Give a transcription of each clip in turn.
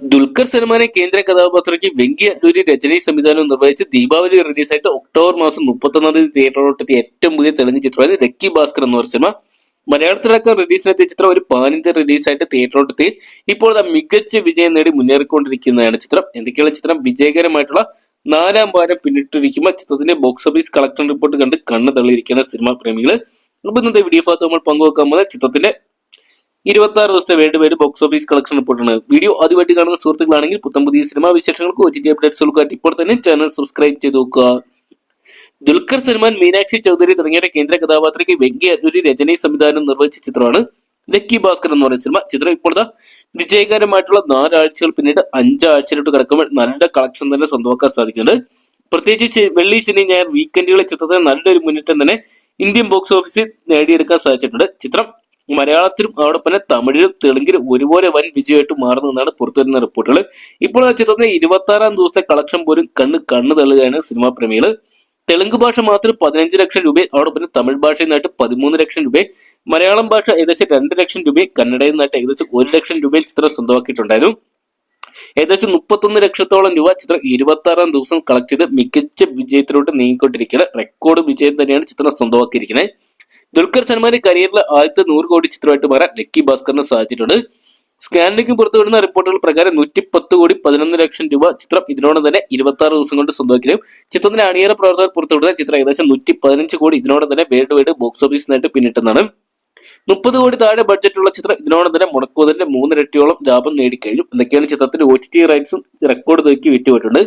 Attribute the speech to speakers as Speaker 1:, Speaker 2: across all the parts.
Speaker 1: ദുൽഖർ സൽമാനെ കേന്ദ്ര കഥാപാത്രയ്ക്ക് വെങ്കി അഡ്വരി രചനയും സംവിധാനവും നിർവഹിച്ച് ദീപാവലി റിലീസായിട്ട് ഒക്ടോബർ മാസം മുപ്പത്തൊന്നാം തീയതി തിയേറ്ററിലോട്ടെത്തിയ ഏറ്റവും പുതിയ തെലുങ്ക് ചിത്രമാണ് ലക്കി ഭാസ്കർ എന്ന പറഞ്ഞ സിനിമ. മലയാളത്തിലടക്കം റിലീസിനെത്തിയ ചിത്രം ഒരു ഇന്ത്യ റിലീസായിട്ട് തിയേറ്ററിലോട്ടെത്തി. ഇപ്പോൾ അത് മികച്ച വിജയം നേടി മുന്നേറിക്കൊണ്ടിരിക്കുന്നതാണ് ചിത്രം. എന്തൊക്കെയുള്ള ചിത്രം? വിജയകരമായിട്ടുള്ള നാലാം വാരം പിന്നിട്ടിരിക്കുമ്പോൾ ചിത്രത്തിന്റെ ബോക്സ് ഓഫീസ് കളക്ഷൻ റിപ്പോർട്ട് കണ്ട് കണ്ണ് തള്ളിയിരിക്കുന്ന സിനിമാ പ്രേമികൾ ഇന്നത്തെ വീഡിയോ ഭാഗത്ത് നമ്മൾ പങ്കുവെക്കാൻ പോകുന്ന ചിത്രത്തിന്റെ ഇരുപത്തി ആറ് ദിവസത്തെ world wide box office collection റിപ്പോർട്ടാണ് വീഡിയോ ആദ്യമായിട്ട് കാണുന്ന സുഹൃത്തുക്കളാണെങ്കിൽ പുത്തം പുതിയ സിനിമാ വിശേഷങ്ങൾക്ക് ഒ ടി ടി ഇപ്പോൾ തന്നെ ചാനൽ സബ്സ്ക്രൈബ് ചെയ്ത് നോക്കുക. ദുൽഖർ സൽമാൻ മീനാക്ഷി ചൗധരി തുടങ്ങിയ കേന്ദ്ര കഥാപാത്രയ്ക്ക് വെങ്കി അദ്വരി രചനയെ സംവിധാനം നിർവഹിച്ച ചിത്രമാണ് ലക്കി ഭാസ്കർ എന്ന് പറയുന്ന സിനിമ ചിത്രം ഇപ്പോഴത്തെ വിജയകരമായിട്ടുള്ള നാലാഴ്ചകൾ പിന്നീട് അഞ്ചാഴ്ചയിലോട്ട് കിടക്കുമ്പോൾ നല്ല കളക്ഷൻ തന്നെ സ്വന്തമാക്കാൻ സാധിക്കുന്നുണ്ട്. പ്രത്യേകിച്ച് വെള്ളി ശനി ഞായർ വീക്കെൻഡുകളെ ചിത്രത്തിന് നല്ലൊരു മുന്നേറ്റം തന്നെ ഇന്ത്യൻ ബോക്സ് ഓഫീസിൽ നേടിയെടുക്കാൻ സാധിച്ചിട്ടുണ്ട്. ചിത്രം മലയാളത്തിലും അതോടൊപ്പം തമിഴിലും തെലുങ്കിലും ഒരുപോലെ വൻ വിജയമായിട്ട് മാറുന്നതെന്നാണ് പുറത്തുവരുന്ന റിപ്പോർട്ടുകൾ ഇപ്പോൾ ചിത്രത്തിന് ചിത്രത്തിന്റെ ഇരുപത്തി ആറാം ദിവസത്തെ കളക്ഷൻ പോലും കണ്ണ് കണ്ണു തള്ളുകയാണ് സിനിമാ പ്രേമികൾ തെലുങ്ക് ഭാഷ മാത്രം പതിനഞ്ച് ലക്ഷം രൂപ അതോടൊപ്പം തമിഴ് ഭാഷയിൽ നിന്നായിട്ട് പതിമൂന്ന് ലക്ഷം രൂപ മലയാളം ഭാഷ ഏകദേശം രണ്ട് ലക്ഷം രൂപ കന്നഡയിൽ നിന്നായിട്ട് ഏകദേശം ഒരു ലക്ഷം രൂപയിൽ ചിത്രം സ്വന്തമാക്കിയിട്ടുണ്ടായിരുന്നു. ഏകദേശം മുപ്പത്തൊന്ന് ലക്ഷത്തോളം രൂപ ചിത്രം ഇരുപത്തി ആറാം ദിവസം കളക്ട് ചെയ്ത് മികച്ച വിജയത്തിലോട്ട് നീങ്ങിക്കൊണ്ടിരിക്കുന്ന റെക്കോർഡ് വിജയം തന്നെയാണ് ചിത്രം സ്വന്തമാക്കിയിരിക്കുന്നത്. ദുൽഖർ സൽമാന്റെ കരിയറിലെ ആദ്യത്തെ നൂറ് കോടി ചിത്രമായിട്ട് മാറാൻ ലക്കി ഭാസ്കറിന് സാധിച്ചിട്ടുണ്ട്. സ്കാനിലേക്ക് പുറത്തു വിടുന്ന റിപ്പോർട്ടുകൾ പ്രകാരം നൂറ്റി പത്ത് കോടി പതിനൊന്ന് ലക്ഷം രൂപ ചിത്രം ഇതിനോടൊപ്പം തന്നെ ഇരുപത്തി ആറ് ദിവസം കൊണ്ട് സ്വന്തമാക്കിയും ചിത്രത്തിന്റെ അണിയറ പ്രവർത്തകർ പുറത്തുവിടുന്ന ചിത്രം ഏകദേശം നൂറ്റി പതിനഞ്ച് കോടി ഇതിനോടൊപ്പം തന്നെ വേൾഡ് വൈഡ് ബോക്സ് ഓഫീസിൽ നിന്നായിട്ട് പിന്നിട്ടുന്നതാണ് മുപ്പത് കോടി താഴെ ബഡ്ജറ്റുള്ള ചിത്രം ഇതിനോടൊപ്പം തന്നെ മുടക്കുവതിന്റെ മൂന്നിരട്ടിയോളം ലാഭം നേടിക്കഴിഞ്ഞു. എന്തൊക്കെയാണ് ചിത്രത്തിന്റെ ഒ ടി ടി റൈറ്റ്സും റെക്കോർഡ് തൂക്കി വിറ്റുപോയിട്ടുണ്ട്.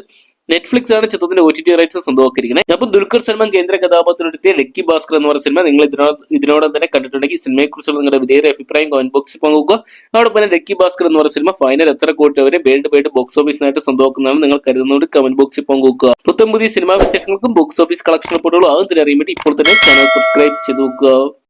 Speaker 1: നെറ്റ്ഫ്ലിക്സ് ആണ് ചിത്രത്തിന്റെ ഒ ടി ടി റൈറ്റ്സ് സ്വന്തമാക്കിയിരിക്കുന്നത്. അപ്പൊ ദുൽഖർ സൽമാൻ കേന്ദ്ര കഥാപാത്രത്തിലെത്തിയ ലക്കി ഭാസ്കർ എന്ന് പറയുന്ന സിനിമ നിങ്ങൾ ഇതിനോട് ഇതിനോടൊപ്പം തന്നെ കണ്ടിട്ടുണ്ടെങ്കിൽ സിനിമയെ കുറിച്ചുള്ള നിങ്ങളുടെ വിധേയ അഭിപ്രായം കമന്റ് ബോക്സിൽ പങ്കുവെക്കുക. അതോടൊപ്പം തന്നെ ലക്കി ഭാസ്കർ എന്ന് പറയുന്ന സിനിമ ഫൈനൽ എത്ര കോടി വരെ വേൾഡ് വൈഡ് ബോക്സ് ഓഫീസിനായിട്ട് സ്വന്തമാക്കുന്നതാണ് നിങ്ങൾ കരുതുന്നത് കമന്റ് ബോക്സിൽ പങ്കുവെക്കുക. പുത്തം പുതിയ സിനിമാ വിശേഷങ്ങൾക്കും ബോക്സ് ഓഫീസ് കളക്ഷൻ റിപ്പോർട്ടുകളും ആകും. അറിയാൻ വേണ്ടി ഇപ്പോൾ തന്നെ ചാനൽ സബ്സ്ക്രൈബ് ചെയ്ത് നോക്കുക